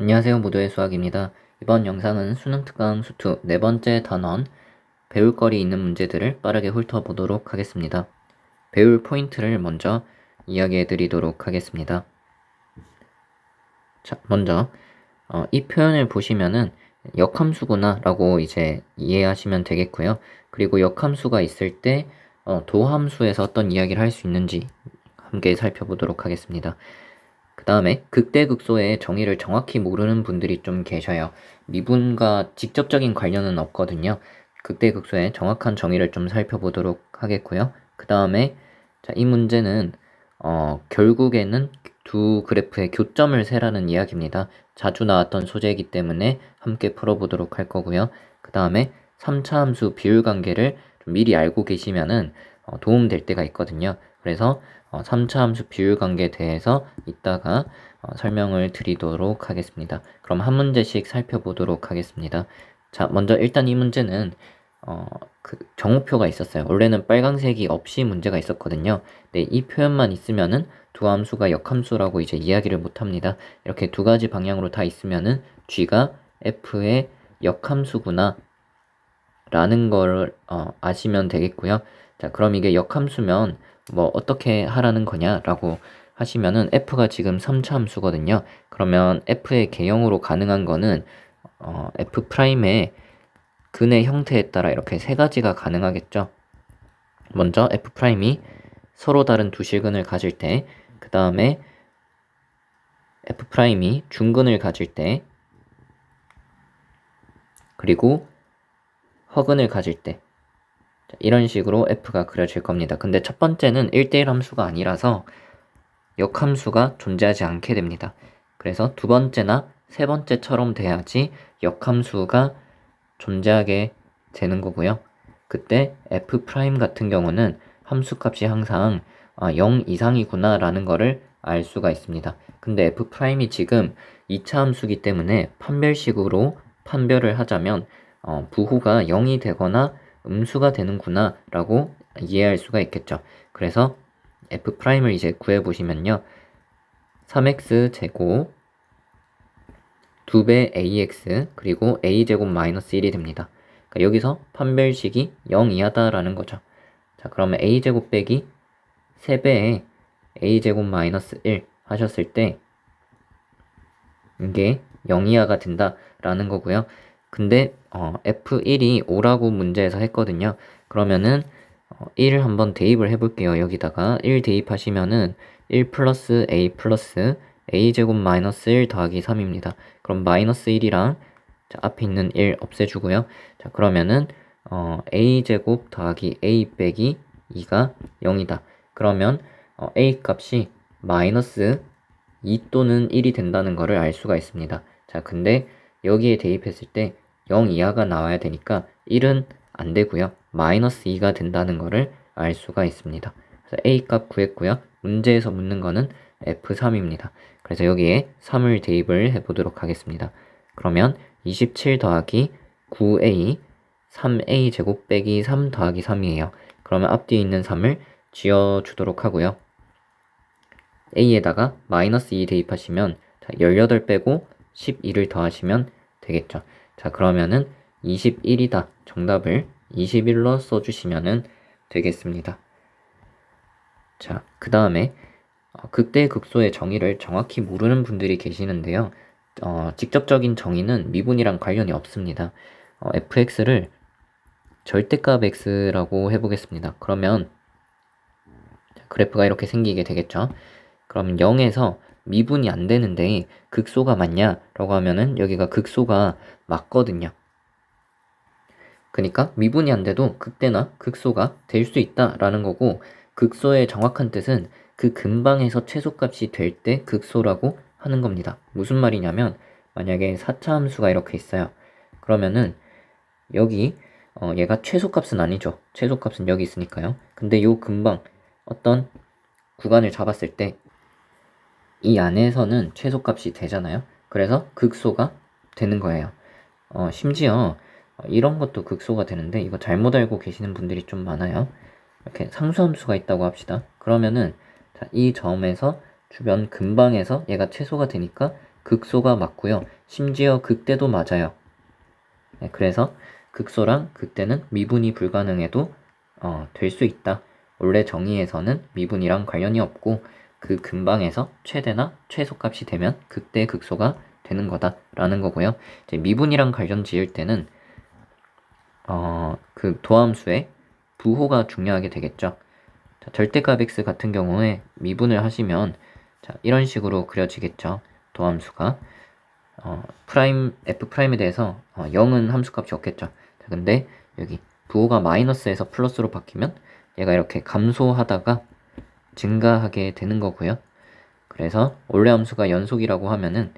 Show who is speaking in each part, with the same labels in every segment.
Speaker 1: 안녕하세요 모두의 수학입니다. 이번 영상은 수능 특강 수투 네 번째 단원 배울 거리 있는 문제들을 빠르게 훑어보도록 하겠습니다. 배울 포인트를 먼저 이야기해 드리도록 하겠습니다. 자, 먼저 어, 이 표현을 보시면은 역함수구나 라고 이제 이해하시면 되겠고요. 그리고 역함수가 있을 때 어, 도함수에서 어떤 이야기를 할 수 있는지 함께 살펴보도록 하겠습니다. 그 다음에 극대극소의 정의를 정확히 모르는 분들이 좀 계셔요. 미분과 직접적인 관련은 없거든요. 극대극소의 정확한 정의를 좀 살펴보도록 하겠고요. 그 다음에 이 문제는 어, 결국에는 두 그래프의 교점을 세라는 이야기입니다. 자주 나왔던 소재이기 때문에 함께 풀어보도록 할 거고요. 그 다음에 3차 함수 비율 관계를 좀 미리 알고 계시면은 어, 도움될 때가 있거든요. 그래서 어, 3차 함수 비율 관계에 대해서 이따가 어, 설명을 드리도록 하겠습니다. 그럼 한 문제씩 살펴보도록 하겠습니다. 자, 먼저 일단 이 문제는 어, 그 정우표가 있었어요. 원래는 빨강색이 없이 문제가 있었거든요. 네, 이 표현만 있으면은 두 함수가 역함수라고 이제 이야기를 못 합니다. 이렇게 두 가지 방향으로 다 있으면은 g가 f의 역함수구나 라는 걸 어, 아시면 되겠고요. 자, 그럼 이게 역함수면 뭐 어떻게 하라는 거냐라고 하시면은 f가 지금 3차 함수거든요. 그러면 f의 개형으로 가능한 거는 어, f 프라임의 근의 형태에 따라 이렇게 세 가지가 가능하겠죠. 먼저 f 프라임이 서로 다른 두 실근을 가질 때, 그 다음에 f 프라임이 중근을 가질 때, 그리고 허근을 가질 때, 이런 식으로 f가 그려질 겁니다. 근데 첫 번째는 1대1 함수가 아니라서 역함수가 존재하지 않게 됩니다. 그래서 두 번째나 세 번째처럼 돼야지 역함수가 존재하게 되는 거고요. 그때 f 같은 경우는 함수값이 항상 0 아, 이상이구나 라는 거를 알 수가 있습니다. 근데 f 프라임이 지금 2차 함수기 때문에 판별식으로 판별을 하자면 어, 부호가 0이 되거나 음수가 되는구나 라고 이해할 수가 있겠죠. 그래서 f'을 이제 구해보시면요. 3x 제곱 2배 ax 그리고 a제곱 마이너스 1이 됩니다. 그러니까 여기서 판별식이 0 이하다라는 거죠. 자 그러면 a제곱 빼기 3배의 a제곱 마이너스 1 하셨을 때 이게 0 이하가 된다라는 거고요. 근데 어, F1이 5라고 문제에서 했거든요. 그러면은 어, 1을 한번 대입을 해볼게요. 여기다가 1 대입하시면은 1 플러스 A 플러스 A제곱 마이너스 1 더하기 3입니다. 그럼 마이너스 1이랑 자, 앞에 있는 1 없애주고요. 자 그러면은 어, A제곱 더하기 A 빼기 2가 0이다. 그러면 어, A 값이 마이너스 2 또는 1이 된다는 것을 알 수가 있습니다. 자 근데 여기에 대입했을 때 0 이하가 나와야 되니까 1은 안 되고요. 마이너스 2가 된다는 것을 알 수가 있습니다. 그래서 A 값 구했고요. 문제에서 묻는 거는 F3입니다. 그래서 여기에 3을 대입을 해보도록 하겠습니다. 그러면 27 더하기 9A 3A 제곱 빼기 3 더하기 3이에요. 그러면 앞뒤에 있는 3을 지어주도록 하고요. A에다가 마이너스 2 대입하시면 18 빼고 12를 더하시면 되겠죠. 자, 그러면은 21이다. 정답을 21로 써주시면 되겠습니다. 자, 그 다음에 어, 극대 극소의 정의를 정확히 모르는 분들이 계시는데요. 어, 직접적인 정의는 미분이랑 관련이 없습니다. 어, fx를 절대값 x라고 해보겠습니다. 그러면 그래프가 이렇게 생기게 되겠죠. 그럼 0에서 미분이 안 되는데 극소가 맞냐 라고 하면은 여기가 극소가 맞거든요. 그러니까 미분이 안 돼도 극대나 극소가 될 수 있다라는 거고 극소의 정확한 뜻은 그 근방에서 최소값이 될 때 극소라고 하는 겁니다. 무슨 말이냐면 만약에 4차 함수가 이렇게 있어요. 그러면은 여기 어 얘가 최소값은 아니죠. 최소값은 여기 있으니까요. 근데 요 근방 어떤 구간을 잡았을 때 이 안에서는 최소값이 되잖아요. 그래서 극소가 되는 거예요. 어, 심지어 이런 것도 극소가 되는데 이거 잘못 알고 계시는 분들이 좀 많아요. 이렇게 상수함수가 있다고 합시다. 그러면은 자, 이 점에서 주변 근방에서 얘가 최소가 되니까 극소가 맞고요. 심지어 극대도 맞아요. 네, 그래서 극소랑 극대는 미분이 불가능해도 어, 될 수 있다. 원래 정의에서는 미분이랑 관련이 없고 그 근방에서 최대나 최소값이 되면 극대 극소가 되는 거다라는 거고요. 이제 미분이랑 관련 지을 때는 어, 그 도함수의 부호가 중요하게 되겠죠. 자, 절대값 x 같은 경우에 미분을 하시면 자, 이런 식으로 그려지겠죠. 도함수가 어, 프라임 f 프라임에 대해서 어, 0은 함수값이 없겠죠. 자, 근데 여기 부호가 마이너스에서 플러스로 바뀌면 얘가 이렇게 감소하다가 증가하게 되는 거고요. 그래서 원래 함수가 연속이라고 하면은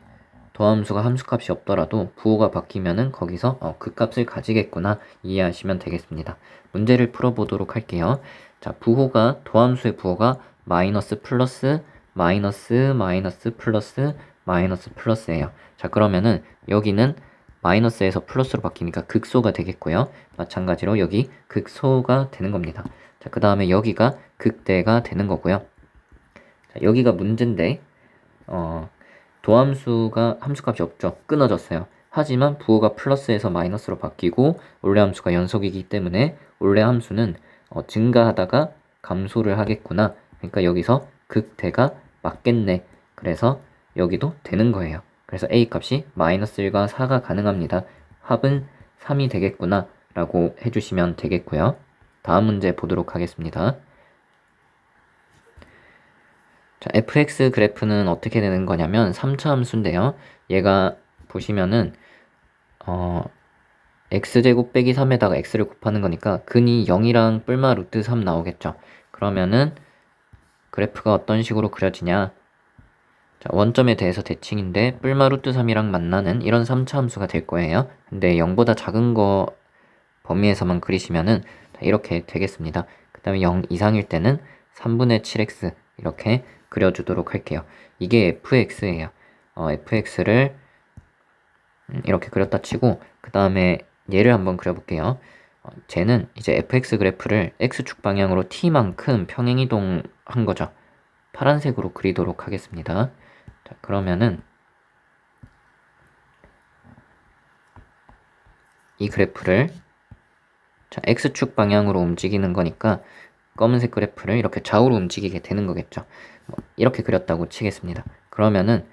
Speaker 1: 도함수가 함수값이 없더라도 부호가 바뀌면은 거기서 어, 그 값을 가지겠구나 이해하시면 되겠습니다. 문제를 풀어보도록 할게요. 자, 부호가 도함수의 부호가 마이너스 플러스 마이너스 마이너스 플러스 마이너스 플러스예요. 자, 그러면은 여기는 마이너스에서 플러스로 바뀌니까 극소가 되겠고요. 마찬가지로 여기 극소가 되는 겁니다. 자, 그 다음에 여기가 극대가 되는 거고요. 자, 여기가 문제인데, 어, 도함수가 함수값이 없죠. 끊어졌어요. 하지만 부호가 플러스에서 마이너스로 바뀌고 원래 함수가 연속이기 때문에 원래 함수는 어, 증가하다가 감소를 하겠구나. 그러니까 여기서 극대가 맞겠네. 그래서 여기도 되는 거예요. 그래서 a 값이 마이너스 1과 4가 가능합니다. 합은 3이 되겠구나 라고 해주시면 되겠고요. 다음 문제 보도록 하겠습니다. 자, fx 그래프는 어떻게 되는 거냐면 3차 함수인데요. 얘가 보시면은 어, x제곱 빼기 3에다가 x를 곱하는 거니까 근이 0이랑 뿔마 루트 3 나오겠죠. 그러면은 그래프가 어떤 식으로 그려지냐 자, 원점에 대해서 대칭인데 뿔마 루트 3이랑 만나는 이런 3차 함수가 될 거예요. 근데 0보다 작은 거 범위에서만 그리시면은 이렇게 되겠습니다. 그 다음에 0 이상일 때는 3분의 7x 이렇게 그려주도록 할게요. 이게 fx예요. 어, fx를 이렇게 그렸다 치고 그 다음에 얘를 한번 그려볼게요. 어, 쟤는 이제 fx 그래프를 x축 방향으로 t만큼 평행이동한 거죠. 파란색으로 그리도록 하겠습니다. 자, 그러면은 이 그래프를 자, x축 방향으로 움직이는 거니까 검은색 그래프를 이렇게 좌우로 움직이게 되는 거겠죠. 뭐 이렇게 그렸다고 치겠습니다. 그러면은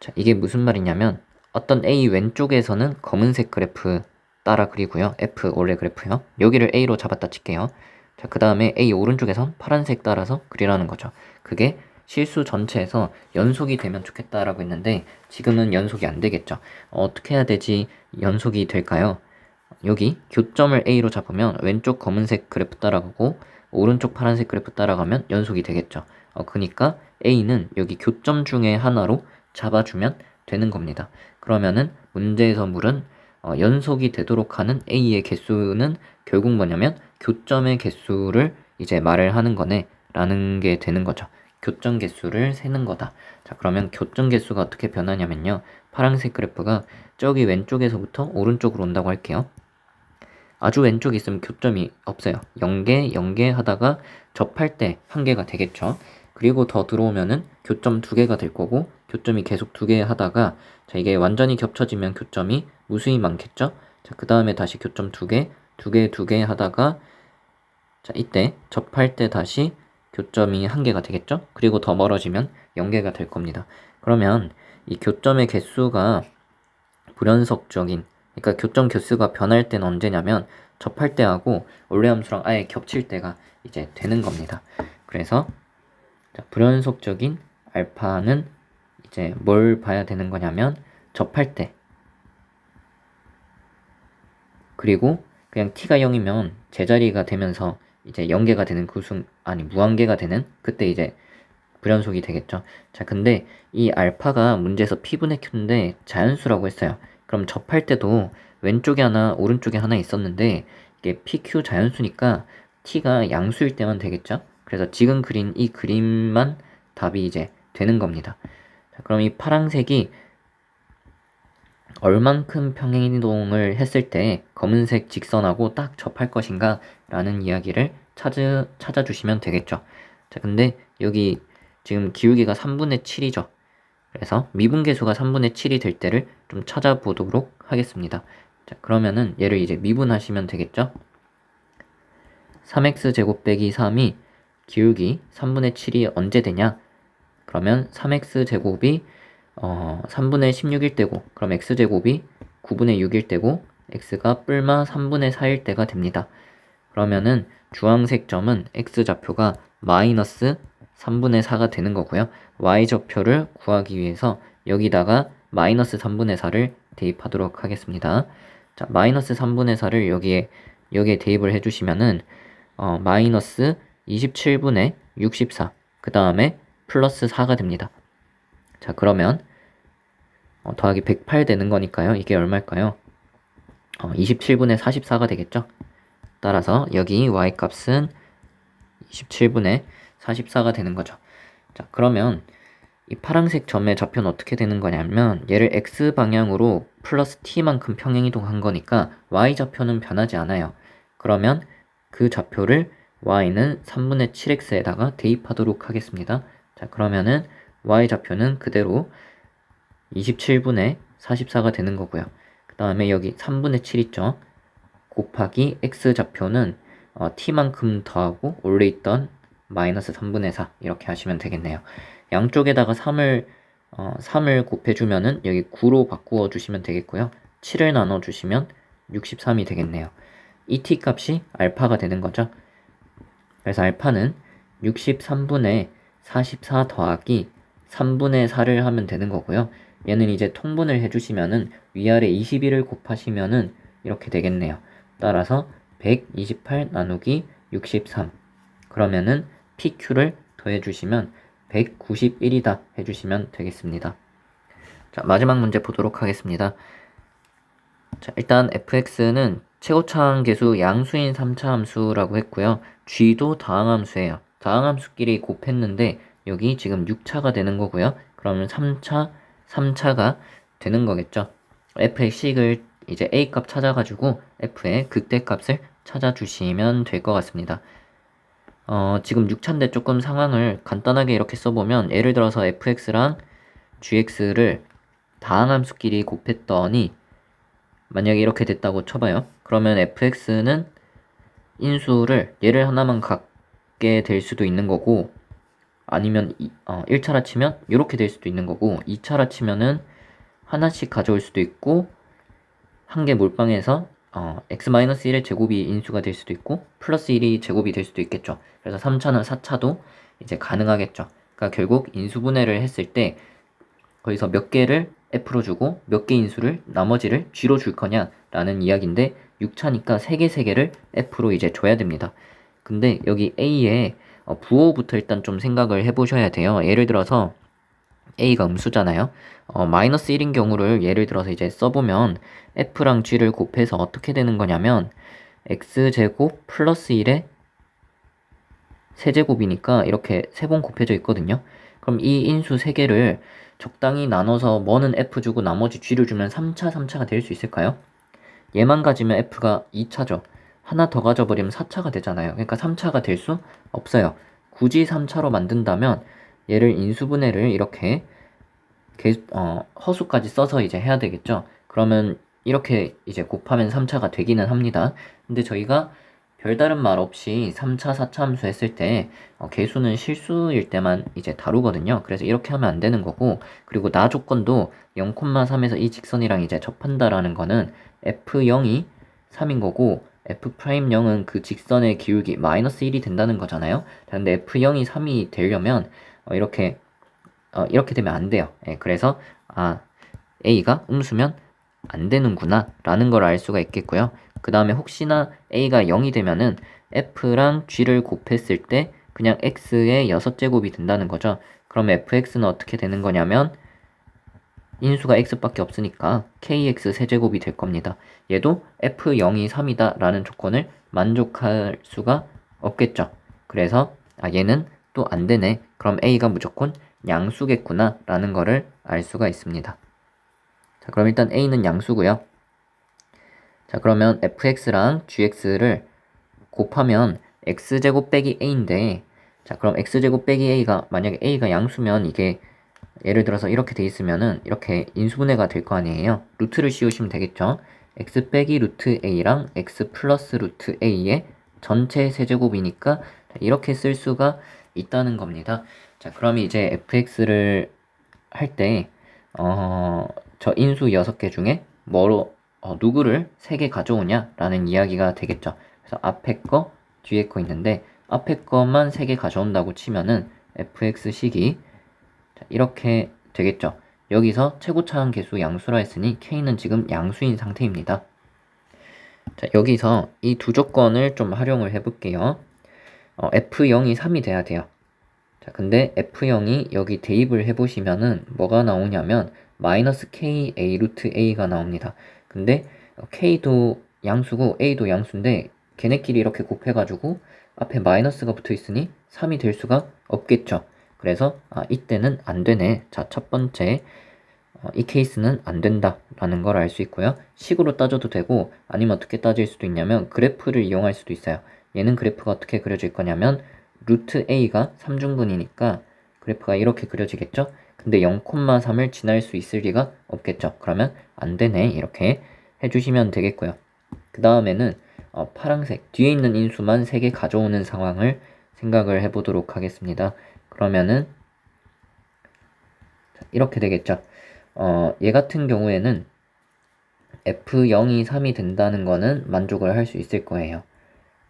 Speaker 1: 자, 이게 무슨 말이냐면 어떤 A 왼쪽에서는 검은색 그래프 따라 그리고요. F 원래 그래프요. 여기를 A로 잡았다 칠게요. 자, 그 다음에 A 오른쪽에선 파란색 따라서 그리라는 거죠. 그게 실수 전체에서 연속이 되면 좋겠다라고 했는데 지금은 연속이 안 되겠죠. 어, 떻게 해야 되지 연속이 될까요? 여기 교점을 A로 잡으면 왼쪽 검은색 그래프 따라가고 오른쪽 파란색 그래프 따라가면 연속이 되겠죠. 어, 그니까 A는 여기 교점 중에 하나로 잡아주면 되는 겁니다. 그러면은 문제에서 물은 어, 연속이 되도록 하는 A의 개수는 결국 뭐냐면 교점의 개수를 이제 말을 하는 거네 라는 게 되는 거죠. 교점 개수를 세는 거다. 자, 그러면 교점 개수가 어떻게 변하냐면요. 파란색 그래프가 저기 왼쪽에서부터 오른쪽으로 온다고 할게요. 아주 왼쪽에 있으면 교점이 없어요. 0개, 0개 하다가 접할 때 한 개가 되겠죠. 그리고 더 들어오면은 교점 두 개가 될 거고 교점이 계속 두 개 하다가 자 이게 완전히 겹쳐지면 교점이 무수히 많겠죠. 자 그 다음에 다시 교점 두 개, 두 개, 두 개 하다가 자 이때 접할 때 다시 교점이 한 개가 되겠죠? 그리고 더 멀어지면 0개가 될 겁니다. 그러면 이 교점의 개수가 불연속적인 그러니까 교점 개수가 변할 때는 언제냐면 접할 때하고 원래 함수랑 아예 겹칠 때가 이제 되는 겁니다. 그래서 자, 불연속적인 알파는 이제 뭘 봐야 되는 거냐면 접할 때 그리고 그냥 t가 0이면 제자리가 되면서 이제 연계가 되는 구순 아니 무한계가 되는 그때 이제 불연속이 되겠죠. 자, 근데 이 알파가 문제에서 p분의 q인데 자연수라고 했어요. 그럼 접할 때도 왼쪽에 하나, 오른쪽에 하나 있었는데 이게 pq 자연수니까 t가 양수일 때만 되겠죠. 그래서 지금 그린 이 그림만 답이 이제 되는 겁니다. 자, 그럼 이 파란색이 얼만큼 평행이동을 했을 때 검은색 직선하고 딱 접할 것인가 라는 이야기를 찾아, 찾아주시면 되겠죠. 자, 근데 여기 지금 기울기가 3분의 7이죠. 그래서 미분계수가 3분의 7이 될 때를 좀 찾아보도록 하겠습니다. 자, 그러면은 얘를 이제 미분하시면 되겠죠? 3x 제곱 빼기 3이 기울기 3분의 7이 언제 되냐? 그러면 3x 제곱이 어, 3분의 16일 때고 그럼 x 제곱이 9분의 6일 때고 x가 뿔마 3분의 4일 때가 됩니다. 그러면은 주황색 점은 x 좌표가 마이너스 3분의 4가 되는 거고요. y 좌표를 구하기 위해서 여기다가 마이너스 3분의 4를 대입하도록 하겠습니다. 자, 마이너스 3분의 4를 여기에 여기에 대입을 해주시면은 어, 마이너스 27분의 64. 그 다음에 플러스 4가 됩니다. 자, 그러면 어, 더하기 108 되는 거니까요. 이게 얼마일까요? 어, 27분의 44가 되겠죠? 따라서 여기 y 값은 27분의 44가 되는 거죠. 자, 그러면 이 파란색 점의 좌표는 어떻게 되는 거냐면 얘를 x 방향으로 플러스 t만큼 평행 이동한 거니까 y 좌표는 변하지 않아요. 그러면 그 좌표를 y는 3분의 7x에다가 대입하도록 하겠습니다. 자, 그러면은 y 좌표는 그대로 27분의 44가 되는 거고요. 그 다음에 여기 3분의 7 있죠? 곱하기 x 좌표는 어, t만큼 더하고 원래 있던 마이너스 3분의 4 이렇게 하시면 되겠네요. 양쪽에다가 3을 어, 3을 곱해주면은 여기 9로 바꾸어 주시면 되겠고요. 7을 나눠주시면 63이 되겠네요. 이 t 값이 알파가 되는 거죠. 그래서 알파는 63분의 44 더하기 3분의 4를 하면 되는 거고요. 얘는 이제 통분을 해주시면은 위아래 21을 곱하시면은 이렇게 되겠네요. 따라서 128 나누기 63 그러면은 PQ를 더해 주시면 191이다 해 주시면 되겠습니다. 자 마지막 문제 보도록 하겠습니다. 자 일단 fx는 최고차항 계수 양수인 3차 함수라고 했고요. g도 다항함수예요. 다항함수끼리 곱했는데 여기 지금 6차가 되는 거고요. 그러면 3차, 3차가 되는 거겠죠. f의 식을 이제 a 값 찾아가지고 f의 극대값을 찾아주시면 될 것 같습니다. 어, 지금 6차인데 조금 상황을 간단하게 이렇게 써보면 예를 들어서 fx랑 gx를 다항함수끼리 곱했더니 만약에 이렇게 됐다고 쳐봐요. 그러면 fx는 인수를 얘를 하나만 갖게 될 수도 있는 거고 아니면 이, 어, 1차라 치면 이렇게 될 수도 있는 거고 2차라 치면은 하나씩 가져올 수도 있고 한 개 몰빵해서 어, x-1의 제곱이 인수가 될 수도 있고 플러스 1이 제곱이 될 수도 있겠죠. 그래서 3차나 4차도 이제 가능하겠죠. 그러니까 결국 인수분해를 했을 때 거기서 몇 개를 f로 주고 몇 개 인수를 나머지를 g로 줄 거냐라는 이야기인데 6차니까 3개 3개를 f로 이제 줘야 됩니다. 근데 여기 a에 어, 부호부터 일단 좀 생각을 해보셔야 돼요. 예를 들어서 a가 음수잖아요. 어, 마이너스 1인 경우를 예를 들어서 이제 써보면 f랑 g를 곱해서 어떻게 되는 거냐면 x제곱 플러스 1의 세제곱이니까 이렇게 세 번 곱해져 있거든요. 그럼 이 인수 3개를 적당히 나눠서 뭐는 f 주고 나머지 g를 주면 3차, 3차가 될 수 있을까요? 얘만 가지면 f가 2차죠. 하나 더 가져버리면 4차가 되잖아요. 그러니까 3차가 될 수 없어요. 굳이 3차로 만든다면 얘를 인수분해를 이렇게 개, 어, 허수까지 써서 이제 해야 되겠죠. 그러면 이렇게 이제 곱하면 3차가 되기는 합니다. 근데 저희가 별다른 말 없이 3차, 4차 함수 했을 때 어, 개수는 실수일 때만 이제 다루거든요. 그래서 이렇게 하면 안 되는 거고 그리고 나 조건도 0,3에서 이 직선이랑 이제 접한다라는 거는 f0이 3인 거고 f'0은 그 직선의 기울기 마이너스 1이 된다는 거잖아요. 근데 f0이 3이 되려면 어, 이렇게 어, 이렇게 되면 안 돼요. 예, 그래서 아 a가 음수면 안 되는구나 라는 걸 알 수가 있겠고요. 그 다음에 혹시나 a가 0이 되면은 f랑 g를 곱했을 때 그냥 x의 6제곱이 된다는 거죠. 그럼 fx는 어떻게 되는 거냐면 인수가 x밖에 없으니까 kx 세제곱이 될 겁니다. 얘도 f0이 3이다 라는 조건을 만족할 수가 없겠죠. 그래서 아 얘는 또 안 되네. 그럼 a가 무조건 양수겠구나 라는 거를 알 수가 있습니다. 자 그럼 일단 a는 양수고요. 자 그러면 fx랑 gx를 곱하면 x제곱 빼기 a인데 자 그럼 x제곱 빼기 a가 만약에 a가 양수면 이게 예를 들어서 이렇게 돼 있으면은 이렇게 인수분해가 될 거 아니에요. 루트를 씌우시면 되겠죠. x 빼기 루트 a랑 x 플러스 루트 a의 전체 세제곱이니까 이렇게 쓸 수가 있다는 겁니다. 자, 그럼 이제 fx를 할 때, 어, 저 인수 6개 중에 뭐로, 어, 누구를 3개 가져오냐라는 이야기가 되겠죠. 그래서 앞에 거, 뒤에 거 있는데, 앞에 거만 3개 가져온다고 치면은 fx식이 이렇게 되겠죠. 여기서 최고차항 계수 양수라 했으니 k는 지금 양수인 상태입니다. 자, 여기서 이 두 조건을 좀 활용을 해볼게요. 어, F0이 3이 돼야 돼요. 자, 근데 F0이 여기 대입을 해보시면은 뭐가 나오냐면 마이너스 KA 루트 A가 나옵니다. 근데 K도 양수고 A도 양수인데 걔네끼리 이렇게 곱해가지고 앞에 마이너스가 붙어 있으니 3이 될 수가 없겠죠. 그래서 아, 이때는 안 되네. 자, 첫 번째 어, 이 케이스는 안 된다라는 걸 알 수 있고요. 식으로 따져도 되고 아니면 어떻게 따질 수도 있냐면 그래프를 이용할 수도 있어요. 얘는 그래프가 어떻게 그려질 거냐면 루트 a가 3중분이니까 그래프가 이렇게 그려지겠죠? 근데 0,3을 지날 수 있을 리가 없겠죠. 그러면 안 되네 이렇게 해주시면 되겠고요. 그 다음에는 어, 파랑색 뒤에 있는 인수만 3개 가져오는 상황을 생각을 해보도록 하겠습니다. 그러면은 이렇게 되겠죠. 어, 얘 같은 경우에는 F0이 3이 된다는 거는 만족을 할 수 있을 거예요.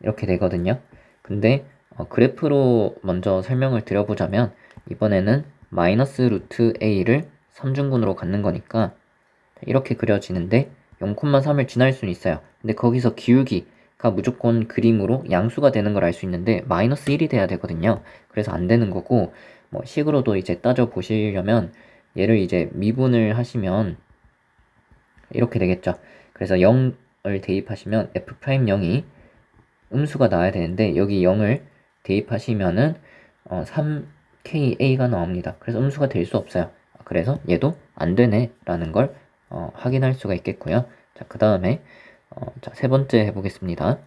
Speaker 1: 이렇게 되거든요. 근데 어, 그래프로 먼저 설명을 드려보자면 이번에는 마이너스 루트 a를 3중분으로 갖는 거니까 이렇게 그려지는데 0,3을 지날 수는 있어요. 근데 거기서 기울기가 무조건 그림으로 양수가 되는 걸 알 수 있는데 마이너스 1이 돼야 되거든요. 그래서 안 되는 거고 뭐 식으로도 이제 따져 보시려면 얘를 이제 미분을 하시면 이렇게 되겠죠. 그래서 0을 대입하시면 f'0이 음수가 나와야 되는데 여기 0을 대입하시면은 어, 3ka가 나옵니다. 그래서 음수가 될 수 없어요. 그래서 얘도 안 되네 라는 걸 어, 확인할 수가 있겠고요. 자, 그 다음에 어, 자, 세 번째 해보겠습니다.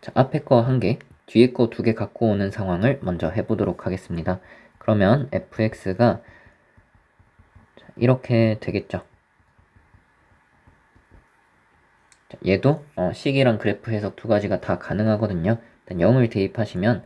Speaker 1: 자, 앞에 거 한 개, 뒤에 거 두 개 갖고 오는 상황을 먼저 해보도록 하겠습니다. 그러면 fx가 이렇게 되겠죠. 얘도 어, 식이랑 그래프 해석 두 가지가 다 가능하거든요. 일단 0을 대입하시면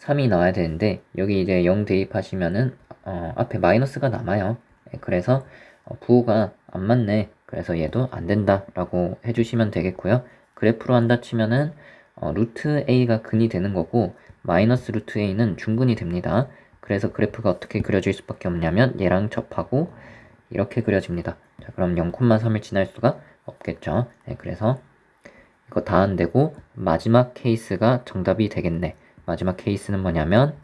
Speaker 1: 3이 나와야 되는데 여기 이제 0 대입하시면은 어, 앞에 마이너스가 남아요. 네, 그래서 어, 부호가 안 맞네. 그래서 얘도 안 된다라고 해주시면 되겠고요. 그래프로 한다 치면은 어, 루트 a가 근이 되는 거고 마이너스 루트 a는 중근이 됩니다. 그래서 그래프가 어떻게 그려질 수밖에 없냐면 얘랑 접하고 이렇게 그려집니다. 자, 그럼 0,3을 지날 수가 없겠죠. 네, 그래서 이거 다 안 되고 마지막 케이스가 정답이 되겠네. 마지막 케이스는 뭐냐면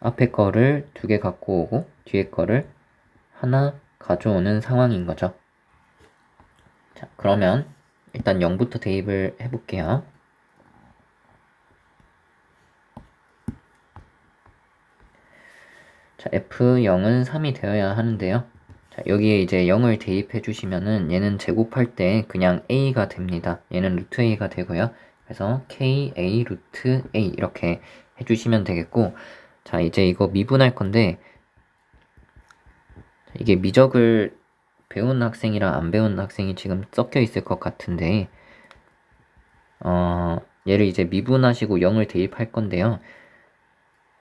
Speaker 1: 앞에 거를 두 개 갖고 오고 뒤에 거를 하나 가져오는 상황인 거죠. 자, 그러면 일단 0부터 대입을 해볼게요. 자, F0은 3이 되어야 하는데요. 자, 여기에 이제 0을 대입해 주시면은 얘는 제곱할 때 그냥 a가 됩니다. 얘는 루트 a가 되고요. 그래서 k a 루트 a 이렇게 해주시면 되겠고 자 이제 이거 미분할 건데 이게 미적을 배운 학생이랑 안 배운 학생이 지금 섞여 있을 것 같은데 어 얘를 이제 미분하시고 0을 대입할 건데요.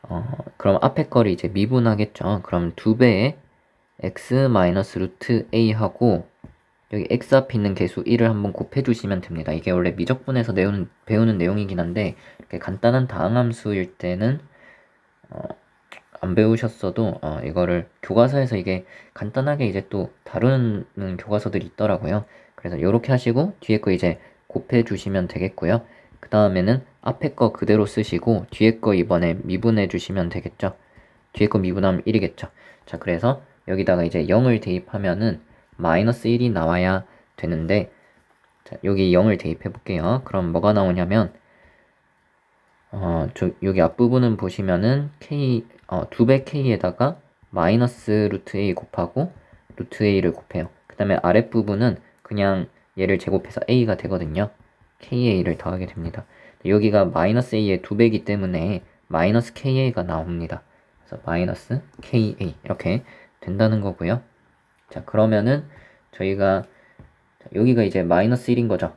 Speaker 1: 어 그럼 앞에 거를 이제 미분하겠죠. 그럼 두 배의 x 마이너스 루트 a 하고 여기 x 앞에 있는 개수 1을 한번 곱해 주시면 됩니다. 이게 원래 미적분에서 배우는, 배우는 내용이긴 한데 이렇게 간단한 다항함수일 때는 어, 안 배우셨어도 어, 이거를 교과서에서 이게 간단하게 이제 또 다루는 교과서들이 있더라고요. 그래서 이렇게 하시고 뒤에 거 이제 곱해 주시면 되겠고요. 그 다음에는 앞에 거 그대로 쓰시고 뒤에 거 이번에 미분해 주시면 되겠죠. 뒤에 거 미분하면 1이겠죠. 자, 그래서 여기다가 이제 0을 대입하면은 마이너스 1이 나와야 되는데 자, 여기 0을 대입해 볼게요. 그럼 뭐가 나오냐면 어, 저 여기 앞부분은 보시면은 k 어, 2배 k에다가 마이너스 루트 a 곱하고 루트 a를 곱해요. 그 다음에 아랫부분은 그냥 얘를 제곱해서 a가 되거든요. ka를 더하게 됩니다. 여기가 마이너스 a의 두 배이기 때문에 마이너스 ka가 나옵니다. 그래서 마이너스 ka 이렇게 된다는 거고요. 자 그러면은 저희가 자, 여기가 이제 마이너스 1인 거죠.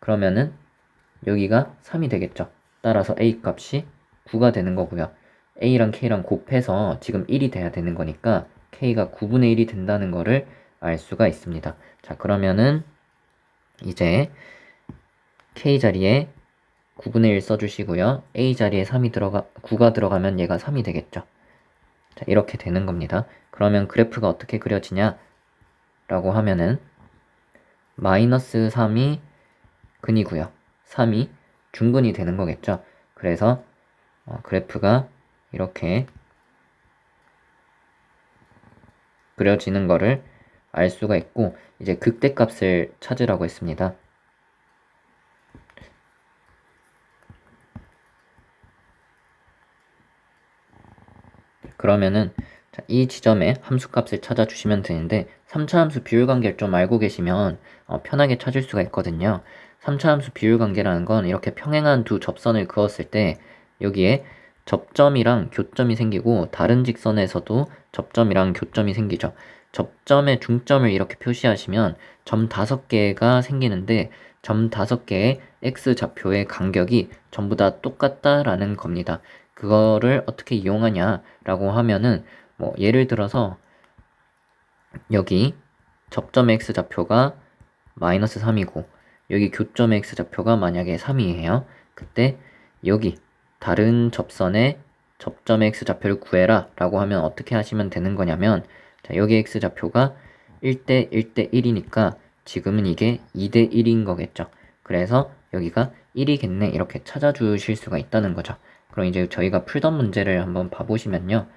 Speaker 1: 그러면은 여기가 3이 되겠죠. 따라서 a 값이 9가 되는 거고요. a랑 k랑 곱해서 지금 1이 돼야 되는 거니까 k가 9분의 1이 된다는 거를 알 수가 있습니다. 자 그러면은 이제 k 자리에 9분의 1 써주시고요. a 자리에 3이 들어가 9가 들어가면 얘가 3이 되겠죠. 자 이렇게 되는 겁니다. 그러면 그래프가 어떻게 그려지냐 라고 하면은 마이너스 3이 근이고요. 3이 중근이 되는 거겠죠. 그래서 어, 그래프가 이렇게 그려지는 거를 알 수가 있고 이제 극대값을 찾으라고 했습니다. 그러면은 자, 이 지점에 함수값을 찾아주시면 되는데 3차 함수 비율 관계를 좀 알고 계시면 어, 편하게 찾을 수가 있거든요. 3차 함수 비율 관계라는 건 이렇게 평행한 두 접선을 그었을 때 여기에 접점이랑 교점이 생기고 다른 직선에서도 접점이랑 교점이 생기죠. 접점의 중점을 이렇게 표시하시면 점 다섯 개가 생기는데 점 다섯 개의 x 좌표의 간격이 전부 다 똑같다라는 겁니다. 그거를 어떻게 이용하냐라고 하면은 뭐 예를 들어서 여기 접점의 x 좌표가 마이너스 3이고 여기 교점의 x 좌표가 만약에 3이에요. 그때 여기 다른 접선의 접점의 x 좌표를 구해라 라고 하면 어떻게 하시면 되는 거냐면 자, 여기 x 좌표가 1대 1대 1이니까 지금은 이게 2대 1인 거겠죠. 그래서 여기가 1이겠네 이렇게 찾아주실 수가 있다는 거죠. 그럼 이제 저희가 풀던 문제를 한번 봐보시면요.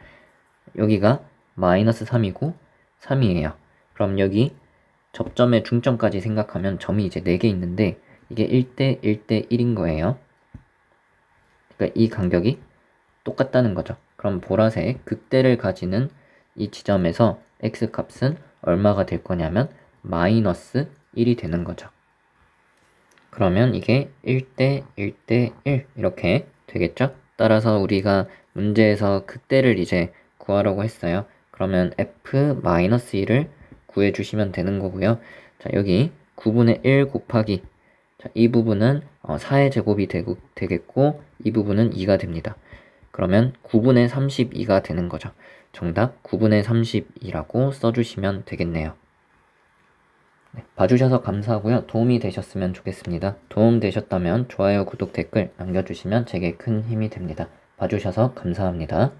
Speaker 1: 여기가 마이너스 3이고 3이에요. 그럼 여기 접점의 중점까지 생각하면 점이 이제 4개 있는데 이게 1대 1대 1인 거예요. 그러니까 이 간격이 똑같다는 거죠. 그럼 보라색 극대를 가지는 이 지점에서 x 값은 얼마가 될 거냐면 마이너스 1이 되는 거죠. 그러면 이게 1대 1대 1 이렇게 되겠죠? 따라서 우리가 문제에서 극대를 이제 구하라고 했어요. 그러면 f-1을 구해주시면 되는 거고요. 자, 여기 9분의 1 곱하기 자, 이 부분은 어, 4의 제곱이 되고, 되겠고 이 부분은 2가 됩니다. 그러면 9분의 32가 되는 거죠. 정답 9분의 32라고 써주시면 되겠네요. 네, 봐주셔서 감사하고요. 도움이 되셨으면 좋겠습니다. 도움 되셨다면 좋아요, 구독, 댓글 남겨주시면 제게 큰 힘이 됩니다. 봐주셔서 감사합니다.